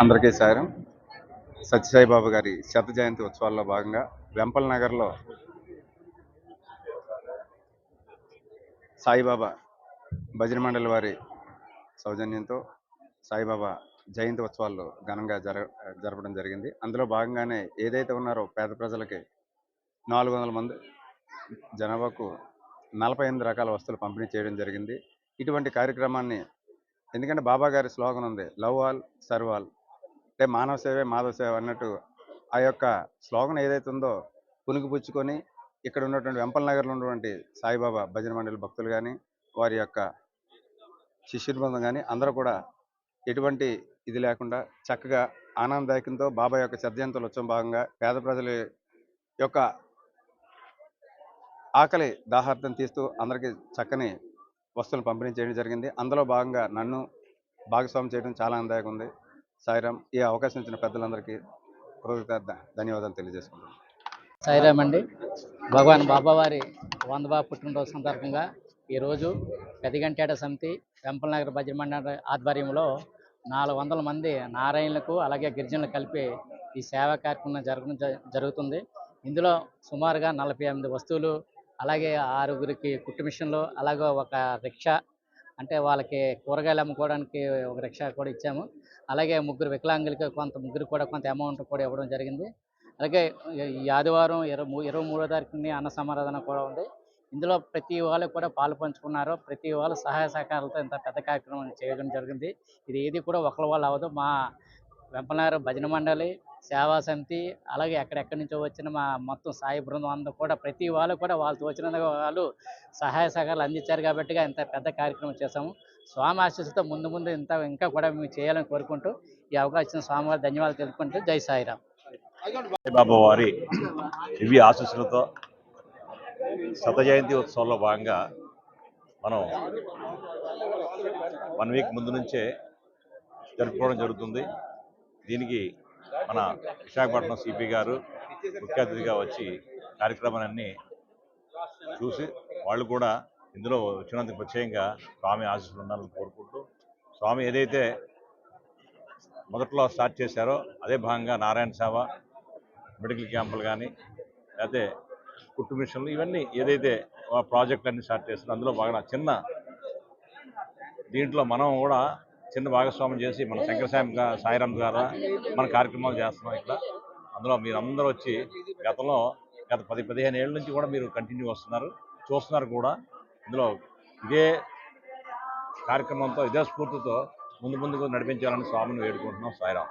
అందరికీ సాయం సత్యసాయిబాబు గారి శత జయంతి ఉత్సవాల్లో భాగంగా వెంపల్ నగర్లో సాయిబాబా భజన మండలి వారి సౌజన్యంతో సాయిబాబా జయంతి ఉత్సవాలు ఘనంగా జర జరపడం జరిగింది. అందులో భాగంగానే ఏదైతే ఉన్నారో పేద ప్రజలకి నాలుగు వందల మంది జనాభాకు నలభై ఎనిమిది రకాల వస్తువులు పంపిణీ చేయడం జరిగింది. ఇటువంటి కార్యక్రమాన్ని ఎందుకంటే బాబా గారి స్లోగన్ ఉంది లవ్ ఆల్ సర్వ్ ఆల్. అంటే మానవ సేవే మాధవ సేవ అన్నట్టు ఆ యొక్క స్లోగన్ ఏదైతే ఉందో పుణికిపుచ్చుకొని ఇక్కడ ఉన్నటువంటి వెంపల్ నగర్లో ఉన్నటువంటి సాయిబాబా భజన మండలి భక్తులు కానీ వారి యొక్క శిష్యుల బృందం కానీ అందరూ కూడా ఎటువంటి ఇది లేకుండా చక్కగా ఆనందదాయకంతో బాబా యొక్క చర్జయంతులు ఉత్సవం భాగంగా పేద ప్రజల యొక్క ఆకలి దాహార్థం తీస్తూ అందరికీ చక్కని వస్తువులు పంపిణీ చేయడం జరిగింది. అందులో భాగంగా నన్ను భాగస్వామి చేయడం చాలా ఆనందదాయకంగా ఉంది సాయిరామ్ ఈ అవకాశం ఇచ్చిన పెద్దలందరికీ కృతజ్ఞత ధన్యవాదాలు తెలియజేసుకుంటున్నాను. సాయిరామ్ అండి. భగవాన్ బాబావారి వంద బాబు పుట్టినరోజు సందర్భంగా ఈరోజు పెదిగంటేట సమితి వెంపలనగర్ భజన మండలి ఆధ్వర్యంలో నాలుగు వందల మంది నారాయణులకు అలాగే గిరిజనులు కలిపి ఈ సేవా కార్యక్రమం జరగడం జ- జరుగుతుంది. ఇందులో సుమారుగా నలభై ఎనిమిది వస్తువులు అలాగే ఆరుగురికి కుట్టు మిషన్లు అలాగే ఒక రిక్షా అంటే వాళ్ళకి కూరగాయలు అమ్ముకోవడానికి ఒక రిక్షా కూడా ఇచ్చాము. అలాగే ముగ్గురు వికలాంగులకి కొంత ముగ్గురు కూడా కొంత అమౌంట్ కూడా ఇవ్వడం జరిగింది. అలాగే ఈ ఆదివారం ఇరవై మూ- ఇరవై మూడో తారీఖుని అన్న సమారాధన కూడా ఉంది. ఇందులో ప్రతి వాళ్ళు కూడా పాలు పంచుకున్నారు. ప్రతి వాళ్ళు సహాయ సహకారాలతో ఇంత పెద్ద కార్యక్రమం చేయడం జరిగింది. ఇది ఏది కూడా ఒకరి వాళ్ళు అవ్వదు. మా వెంపనారు భజన మండలి సేవా సమితి అలాగే ఎక్కడెక్కడి నుంచో వచ్చిన మా మొత్తం సాయి బృందం అందరూ కూడా ప్రతి వాళ్ళు కూడా వాళ్ళతో వచ్చిన వాళ్ళు సహాయ సహకారాలు అందించారు కాబట్టి ఇంత పెద్ద కార్యక్రమం చేశాము. స్వామి ఆశీస్సుతో ముందు ముందు ఇంత ఇంకా కూడా మేము చేయాలని కోరుకుంటూ ఈ అవకాశం స్వామి వారి ధన్యవాదాలు తెలుపుకుంటూ జై సాయిరామ్. బాబా వారి దివ్య ఆశీస్సులతో శత జయంతి ఉత్సవంలో భాగంగా మనం వన్ వీక్ ముందు నుంచే జరుపుకోవడం జరుగుతుంది. దీనికి మన విశాఖపట్నం సిపి గారు ముఖ్య అతిథిగా వచ్చి కార్యక్రమాలన్నీ చూసి వాళ్ళు కూడా ఇందులో వచ్చినందుకు ప్రత్యేకంగా స్వామి ఆశీస్సులు ఉండాలని కోరుకుంటూ స్వామి ఏదైతే మొదట్లో స్టార్ట్ చేశారో అదే భాగంగా నారాయణ సేవ మెడికల్ క్యాంపులు కానీ లేకపోతే కుట్టు మిషన్లు ఇవన్నీ ఏదైతే ప్రాజెక్ట్ అన్ని స్టార్ట్ చేస్తున్నారో అందులో బాగా చిన్న దీంట్లో మనం కూడా చిన్న భాగస్వామ్యం చేసి మన శంకర సాయిరామ్ ద్వారా మన కార్యక్రమాలు చేస్తున్నాం ఇక్కడ. అందులో మీరు అందరూ వచ్చి గతంలో గత పది పదిహేను ఏళ్ళ నుంచి కూడా మీరు కంటిన్యూ వస్తున్నారు చూస్తున్నారు కూడా. ఇందులో ఇదే కార్యక్రమంతో ఇదే స్ఫూర్తితో ముందు ముందుకు నడిపించాలని స్వామిని వేడుకుంటున్నాం సాయిరామ్.